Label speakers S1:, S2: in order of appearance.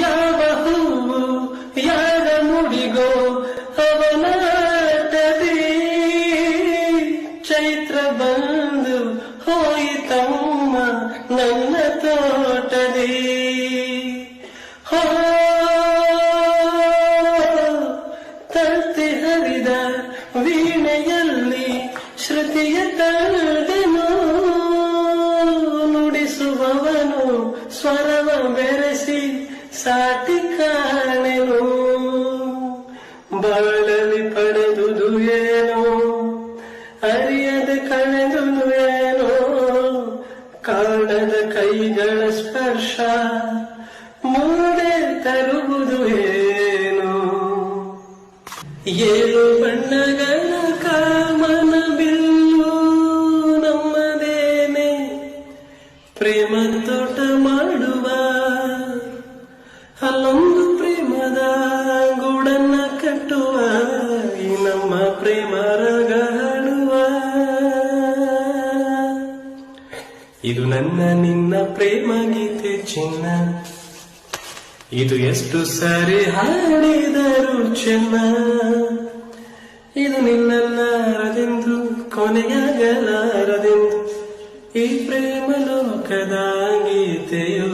S1: ಯಾವ ಹೂವು ಯಾರ ಮುಡಿಗೋ ಅವನಾಟದಿ ಚೈತ್ರ ಬಂದು ಹೋಯಿತಮ್ಮ ನನ್ನ ತೋಟದಿ ಹೋ ತರ್ತಿ ಹರಿದ ವೀಣೆಯಲ್ಲಿ ಸ್ವರವ ಬೆರೆಸಿ ಸಾಟಿ ಕಾಣೆನು. ಬಾಳಲಿ ಪಡೆದುದು ಏನೋ ಅರಿಯದ ಕಳೆದುದು ಏನೋ ಕಾಣದ ಕೈಗಳ ಸ್ಪರ್ಶ ಮೂಡೆ ತರುವುದು ಏನು. ಏಳು ಬಣ್ಣಗಳ ಪ್ರೇಮ ತೋಟ ಮಾಡುವ ಅಲ್ಲೊಂದು ಪ್ರೇಮದ ಗೂಡನ್ನ ಕಟ್ಟುವ, ಈ ನಮ್ಮ ಪ್ರೇಮ ರಗಾಡುವ ಇದು ನನ್ನ, ನಿನ್ನ ಪ್ರೇಮ ಗೀತೆ ಚಿನ್ನ. ಇದು ಎಷ್ಟು ಸಾರಿ ಹಾಡಿದರು ಚೆನ್ನ. ಇದು ನಿನ್ನಲ್ಲಾರದೆಂದು ಕೊನೆಯಾಗಲಾರದೆಂದು ಈ ಪ್ರೇಮ ಲೋಕದ ಗೀತೆಯು